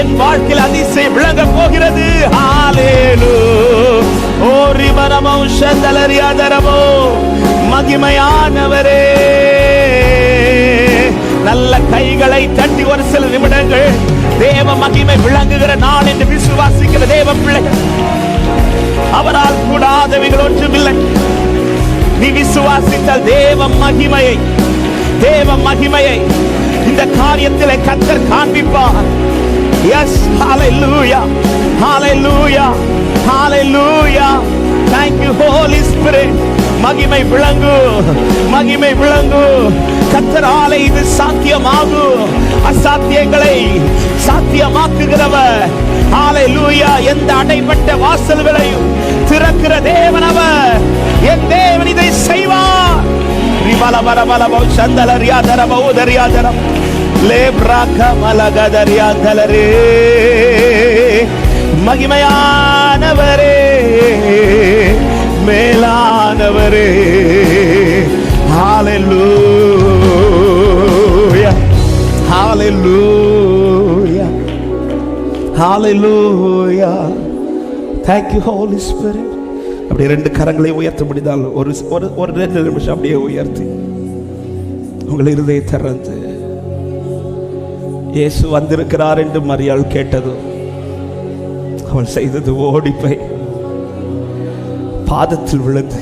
என் வாழ்க்கையில் அதிசயம் விளங்க போகிறது. ஹalleluya ஓ ரிமரமோ சந்தலரியாதரமோ மகிமையானவரே. நல்ல கைகளை தட்டி ஒரு சில நிமிடங்கள். தேவ மகிமை விளங்குகிற நான் என்று விசுவாசிக்கிற தேவ பிள்ளை அவரால் கூடாதவைகள் ஒன்றுமில்லை. நீ விசுவாசித்தால் தேவ மகிமையை தேவ மகிமையை இந்த காரியத்தில் கத்தர் காண்பிப்பார். Yes hallelujah hallelujah hallelujah thank you holy spirit. மகிமை விளங்கு மகிமை விளங்கு. கத்தராலே இது சாத்தியமாகும் அசாத்தியங்களை சாத்தியமாக்குகிறவர். ஹalleluya எந்த அடைப்பட்ட வாசல்களையும் திறக்கிற தேவனவர் என் தேவன் இதை செய்வார். ரிபல பல பல பௌ சந்தல ரியாதர பௌதரியாதரம் லேப்ராக மகிமையானவரே மேலானவரே. ஹalleluya ஹalleluya ஹாலெல்லூயா தேங்க்யூ you holy அப்படியே ரெண்டு கரங்களை உயர்த்த முடிந்தால் ஒரு ஒரு ரெண்டு நிமிஷம் அப்படியே உயர்த்தி. உங்களை இருதய திறந்து. இயேசு வந்திருக்கிறார் என்று மரியாள் கேட்டதும் அவள் செய்தது ஓடிப்போய் பாதத்தில் விழுந்து.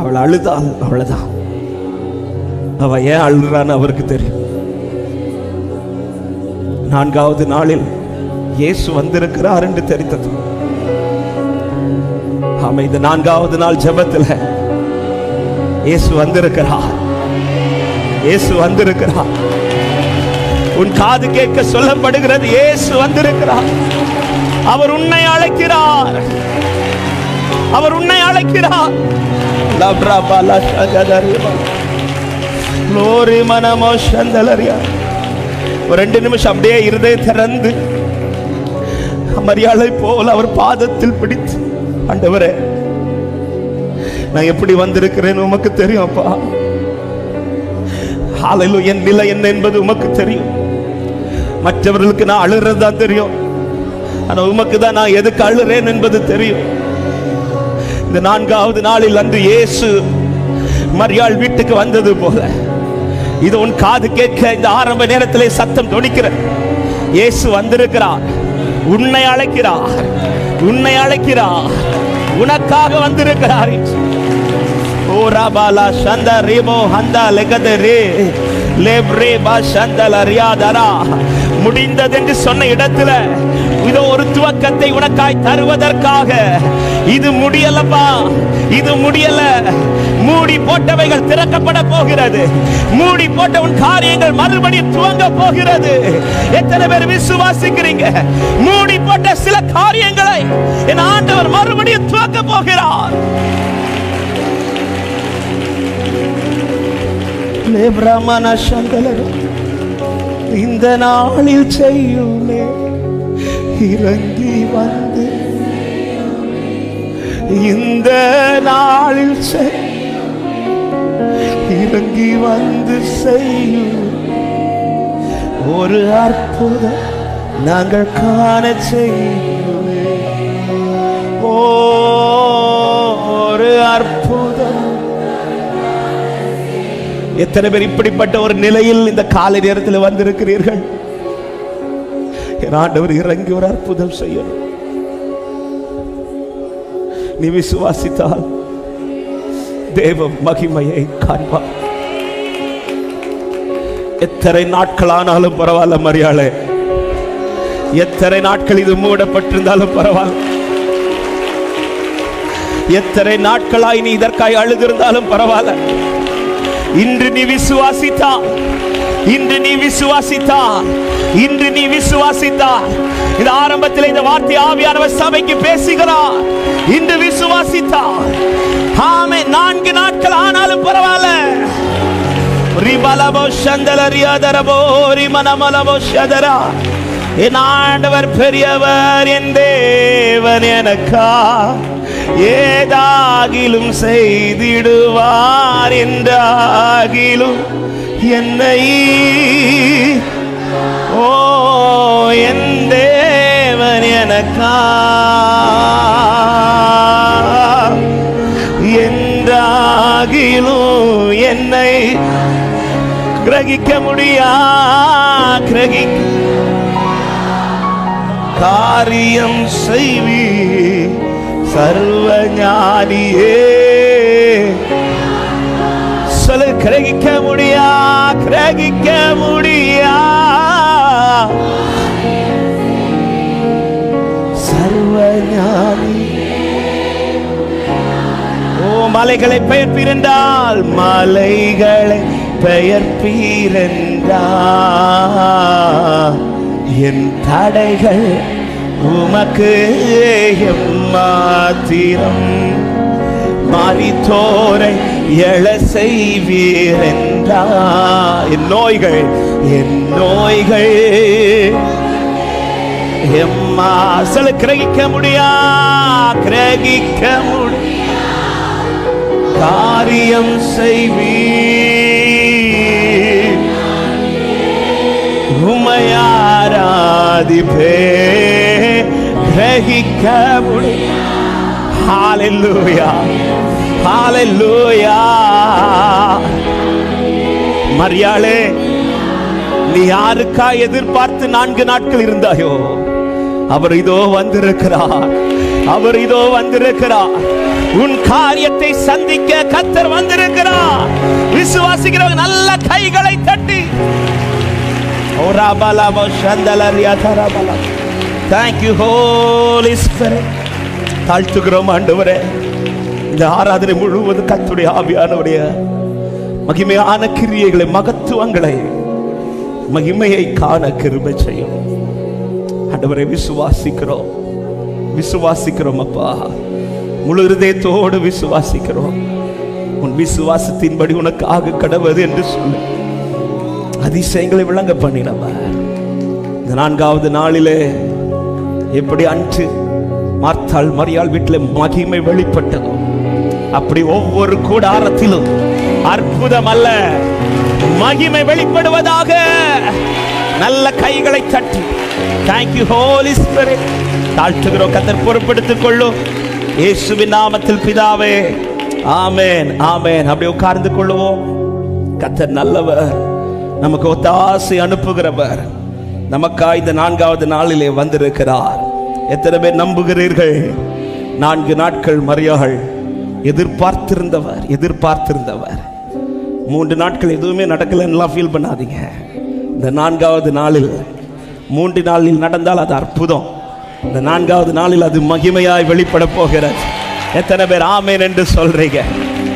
அவள் அழுதாள் அவ்வளவுதான். அவ ஏன் அழுறான்னு அவருக்கு தெரியும். நான்காவது நாளில் இயேசு வந்திருக்கிறார் என்று தெரிந்தது. ஆமா இந்த நான்காவது நாள் ஜபத்தில் இயேசு வந்திருக்கிறார். இயேசு வந்திருக்கிறார். உன் காது கேட்க சொல்லப்படுகிறது. இயேசு வந்திருக்கிறார். அவர் உன்னை அழைக்கிறார். அவர் உன்னை அழைக்கிறார். லப்ரா பாலா ஷகதரியா. லோரி மனமோ சந்தலரியா ஒரு ரெண்டு நிமிஷம் அப்படியே இருதய திறந்து மரியாதை போல் அவர் பாதத்தில் பிடித்து ஆண்டவரே நான் எப்படி வந்திருக்கிறேன் உமக்கு தெரியும் அப்பா என் நிலை என்ன என்பது உமக்கு தெரியும். மற்றவர்களுக்கு நான் அழுறது தான் தெரியும். ஆனா உமக்கு தான் நான் எதுக்கு அழுறேன் என்பது தெரியும். இந்த நான்காவது நாளில் அன்று இயேசு மரியாள் வீட்டுக்கு வந்தது போல. இது உன் காது கேட்க இந்த ஆரம்ப நேரத்திலே சத்தம் தொனிக்கிற இயேசு வந்திருக்கிறார். உன்னை அழைக்கிறார். உன்னை அழைக்கிறார். உனக்காக வந்திருக்கிறார். ஓ ராபாலா சந்த ரேமோ ஹந்தா லெகதரே லேப்ரே பா சந்தல ரியாதரா முடிந்தது என்று சொன்ன இடத்துல இதோ ஒரு துவக்கத்தை உனக்காய் தருவதற்காக இது முடியலப்பா இது முடியல. மூடி போட்டவைகள் திறக்கப்பட போகிறது. மூடி போட்ட உன் காரியங்கள் மறுபடியும் துவங்க போகிறது. எத்தனை பேர் விசுவாசிக்கிறீங்க? மூடி போட்ட சில காரியங்களை என் ஆண்டவர் மறுபடியும் துவங்க போகிறார். பிரமண சந்தலர் இந்த நாளில் செய்யுமே. இறங்கி வந்து இந்த நாளில் செய். இறங்கி வந்து செய்யும். ஒரு அற்புதம் நாங்கள் காண செய்யும். எத்தனை பேர் இப்படிப்பட்ட ஒரு நிலையில் இந்த காலை நேரத்தில் வந்திருக்கிறீர்கள்? என் ஆண்டவர் இறங்கி ஒரு அற்புதம் செய்யணும். நீ விசுவாசித்தால் தேவ மகிமையை காண்பார் எத்தனை நாட்கள் ஆனாலும் பரவாயில்ல மரியாளே. எத்தனை நாட்கள் இது மூடப்பட்டிருந்தாலும் பரவாயில்ல. எத்தனை நாட்களாய் நீ இதற்காய் அழுதிருந்தாலும் பரவாயில்ல. இன்று நீ விசுவாசித்தா. இன்று நீ விசுவாசித்தா. இன்று நீ விசுவாசித்தா. இந்த ஆரம்பத்தில் இந்த வார்த்தை ஆவியானவர் சபைக்கு பேசுகிறார். இன்று விசுவாசித்தா. ஆமே நான்கு நாட்கள் ஆனாலும் பரவாயில்ல. ரிபலபோ சந்தலரியாதரபோ ரிமனமலபோ சதரா என் ஆண்டவர் பெரியவர் என் தேவன் எனக்கா. ஏதாகிலும் செய்திடுவார் என்றாகிலும் என்னை ஓ என் தேவன் எனக்கா? என்றாகிலும் என்னை கிரகிக்க முடியா? கிரகி காரியம் செய்வி சர்வஞானியே. சொல்லு கிரகிக்க முடியா? கிரகிக்க முடியா? சர்வஞானி. ஓ மலைகளை பெயர்ப்பீரென்றால் மலைகளை பெயர்ப்பீரென்றால் என் தடைகள் உமக்கு எம்மாத்திரம் மாறித்தோரை எழ செய்வீரென்றா என் நோய்கள் என் நோய்கள். எம்மா சில கிரகிக்க முடியா? கிரகிக்க முடியா? காரியம் செய்வீ உமையாராதிபே கிரகிக்க மரியாளே நீ யாருக்கா எதிர்பார்த்து நான்கு நாட்கள் இருந்தாயோ அவர் இதோ வந்திருக்கிறார் அவர் இதோ வந்திருக்கிறார் உன் காரியத்தை சந்திக்க கத்தர் வந்திருக்கிறார் விசுவாசிக்கிறவங்க நல்ல கைகளை தட்டி ஓராபலாபோ சந்தலரியா தராபலா தேங்க் யூ ஹோலி ஸ்பிரிட் தாழ்த்துகிறோம் ஆண்டவரே. இந்த ஆராதனை முழுவதும் கத்துடைய ஆவியானவருடைய மகிமையான கிரியைகளை மகத்துவங்களை மகிமையை காண கிருபை செய்யும். ஆண்டவரை விசுவாசிக்கிறோம். விசுவாசிக்கிறோம் அப்பா. முழு இருதயத்தோடு விசுவாசிக்கிறோம். உன் விசுவாசத்தின்படி உனக்காக கடவுது என்று சொல்லு. அதிசயங்களை விளங்க பண்ணினவர். இந்த நான்காவது நாளிலே எப்படி அன்று மார்த்தாள் மரியாள் வீட்டில் மகிமை வெளிப்பட்டதோ. அப்படி ஒவ்வொரு கூடாரத்திலும் அற்புதம் அல்ல மகிமை வெளிப்படுவதாக நல்ல கைகளை தட்டி தேங்க்யூ ஹோலி ஸ்பிரிட் தாழ்த்துகிறோம் கத்தர் பொறுப்படுத்திக் கொள்ளும். இயேசுவின் நாமத்தில் பிதாவே ஆமேன் ஆமேன். அப்படி உட்கார்ந்து கொள்ளுவோம். கத்தர் நல்லவர் நமக்கு ஒத்தாசை அனுப்புகிறவர். நமக்கா இந்த நான்காவது நாளிலே வந்திருக்கிறார். எத்தனை பேர் நம்புகிறீர்கள்? நான்கு நாட்கள் மரியாள். எதிர்பார்த்திருந்தவர் எதிர்பார்த்திருந்தவர். மூன்று நாட்கள் எதுவுமே நடக்கலைன்னுலாம் ஃபீல் பண்ணாதீங்க. இந்த நான்காவது நாளில் மூன்று நாளில் நடந்தால் அது அற்புதம். இந்த நான்காவது நாளில் அது மகிமையாய் வெளிப்பட போகிறது. எத்தனை பேர் ஆமேன் என்று சொல்றீங்க?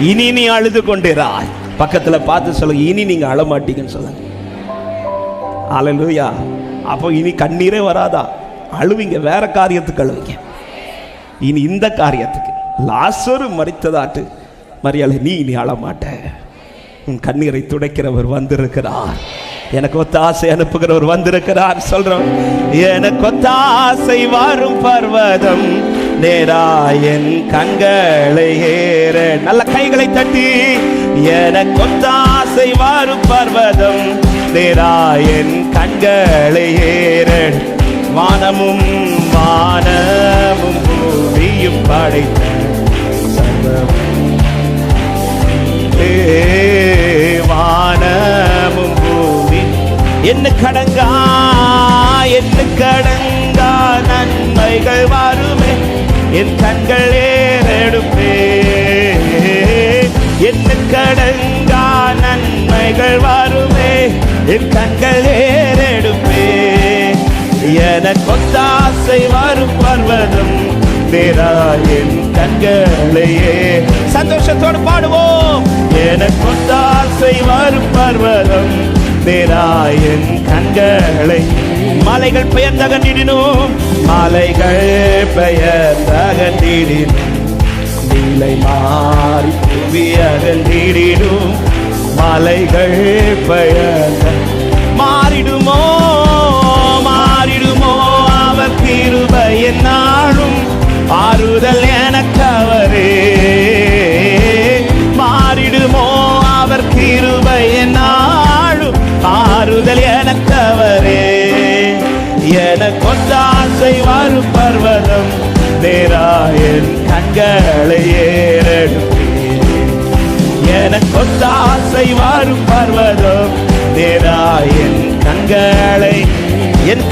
இனி நீ அழுது கொண்டிராய். பக்கத்தில் பார்த்து சொல்லுங்க இனி நீங்கள் அழமாட்டீங்கன்னு சொல்லுங்க. அலலுயா அப்போ இனி கண்ணீரே வராதா? அழுவிங்க வேற காரியத்துக்கு அழுவீங்க. இனி இந்த காரியத்துக்கு. லாசரு மறித்ததாட்டு மரியாதை நீ இனி அழமாட்ட. உன் கண்ணீரை துடைக்கிறவர் வந்திருக்கிறார். எனக்கு ஒத்த ஆசை அனுப்புகிறவர் வந்திருக்கிறார் சொல்றோம். எனக்கு ஒத்த ஆசை வரும் பர்வதம். நேராயன் கண்களை ஏற. நல்ல கைகளை தட்டி. எனக்கு ஒத்த ஆசை வரும் பர்வதம். நேராயன் கண்களை ஏற. வானமும் வானமும் பூமியும் படைத்த வானமும் பூமி. என்ன கடங்கா என்ன கடங்கா நன்மைகள் வருமே. என் கண்கள் ஏறெடுப்பே. என்ன கடங்கா நன்மைகள் வருமே. என் கண்கள் ஏறெடுப்பே. எனக்கு ஒத்தாசை வரும் பர்வதம் நேரா என் கண்களையே. சந்தோஷத்தோடு பாடுவோம். எனக்கு ஒத்தாசை வரும் பர்வதம் நேரா என் கண்களை. மலைகள் பெயர் பெயர்ந்தகன்றிடினும் மலைகள் பெயர் பெயர்ந்தகன்றிடினும் நீலை மாறி புவி அகன்றிடினும் மலைகள் பயந்த மாறிடுமோ மாறிடுமோ அவர் கிருபை நாளும் ஆறுதல் எனக்கு அவரே மாறிடுமோ அவர் கிருபை நாளும் ஆறுதல் எனக்கு அவரே எனக்கு ஆசை வரும் பர்வதம். நேரா என் கண்களை ஏறெடுப்பேன். எனக்கு ஆசை வரும் பர்வதம். நேரா என் கண்களை என்